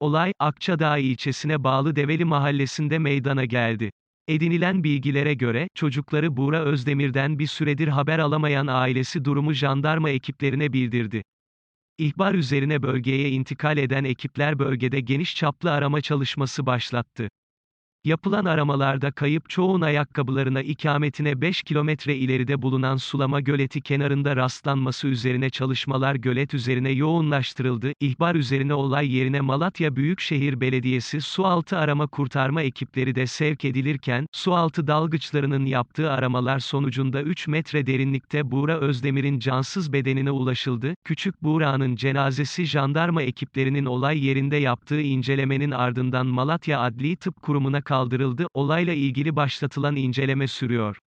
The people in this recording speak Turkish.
Olay, Akçadağ ilçesine bağlı Develi mahallesinde meydana geldi. Edinilen bilgilere göre, çocukları Buğra Özdemir'den bir süredir haber alamayan ailesi durumu jandarma ekiplerine bildirdi. İhbar üzerine bölgeye intikal eden ekipler bölgede geniş çaplı arama çalışması başlattı. Yapılan aramalarda kayıp çoğun ayakkabılarına ikametine 5 kilometre ileride bulunan sulama göleti kenarında rastlanması üzerine çalışmalar gölet üzerine yoğunlaştırıldı. İhbar üzerine olay yerine Malatya Büyükşehir Belediyesi sualtı arama kurtarma ekipleri de sevk edilirken, sualtı dalgıçlarının yaptığı aramalar sonucunda 3 metre derinlikte Buğra Özdemir'in cansız bedenine ulaşıldı. Küçük Buğra'nın cenazesi jandarma ekiplerinin olay yerinde yaptığı incelemenin ardından Malatya Adli Tıp Kurumu'na kaldırıldı. Olayla ilgili başlatılan inceleme sürüyor.